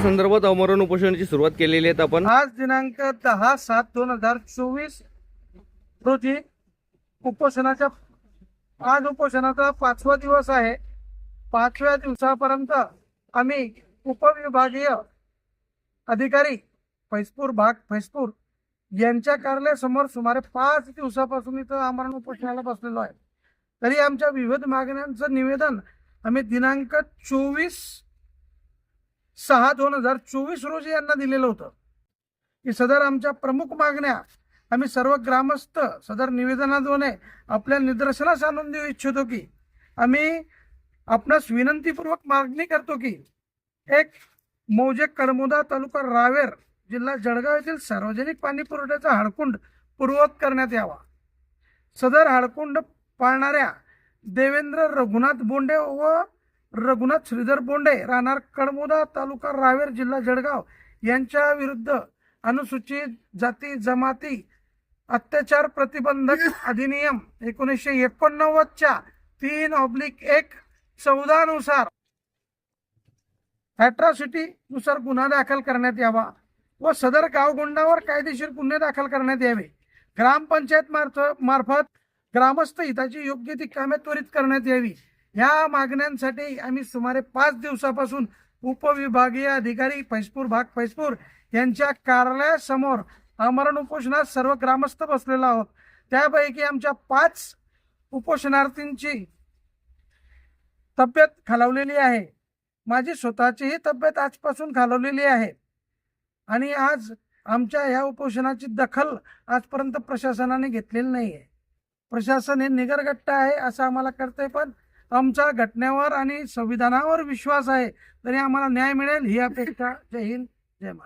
संदर्भात अमरण उपोषणाची सुरुवात केलेली आहे. आपण आज दिनांक दहा सात दोन हजार चोवीस रोजी उपोषणाच्या आज उपोषणाचा पाचवा दिवस आहे. पाचव्या दिवसापर्यंत आम्ही उपविभागीय अधिकारी फैसपूर भाग फैसपूर यांच्या कार्यालयासमोर सुमारे पाच दिवसापासून इथं आमरण उपोषणाला बसलेलो आहे. तरी आमच्या विविध मागण्यांचं निवेदन आम्ही दिनांक चोवीस सहा दोन हजार चोवीस रोजी यांना दिलेलं होतं. की सदर आमच्या प्रमुख मागण्या आम्ही सर्व ग्रामस्थ सदर निवेदनाद्वारे आपल्या निदर्शनास आणून देऊ इच्छितो की आम्ही आपणास विनंतीपूर्वक मागणी करतो की एक मौजे कडमुदा तालुका रावेर जिल्हा जळगाव येथील सार्वजनिक पाणी पुरवठ्याचा हाडकुंड पूर्ववत करण्यात यावा. सदर हाडकुंड पाळणाऱ्या देवेंद्र रघुनाथ बोंडे व रघुनाथ श्रीधर बोंडे राहणार कडमुदा तालुका रावेर जिल्हा जळगाव यांच्या विरुद्ध अनुसूचित जाती जमाती अत्याचार प्रतिबंधक अधिनियम एकोणीसशे एकोणनव्वदच्या तीन ऑब्लिक एक चौदा नुसार अॅट्रॉसिटी नुसार गुन्हा दाखल करण्यात यावा व सदर गावगुंडावर कायदेशीर गुन्हे दाखल करण्यात यावे. ग्रामपंचायत मार्फ मार्फत ग्रामस्थ हिताची योग्य ती कामे त्वरित करण्यात यावी. ह्या मागण्यांसाठी आम्ही सुमारे पाच दिवसापासून उपविभागीय अधिकारी फैजपूर भाग फैजपूर यांच्या कार्यालयासमोर आमरण उपोषणात सर्व ग्रामस्थ बसलेलो आहोत. त्यापैकी आमच्या पाच उपोषणार्थींची तब्येत खालावलेली आहे. माझी स्वतःचीही तब्येत आजपासून खालवलेली आहे. आणि आज आमच्या ह्या उपोषणाची दखल आजपर्यंत प्रशासनाने घेतलेली नाही आहे प्रशासन हे निगरगट्ट आहे असं आम्हाला कळतंय पण आमचा घटनेवर आणि संविधानावर विश्वास आहे. तरी आम्हाला न्याय मिळेल ही अपेक्षा. जय हिंद.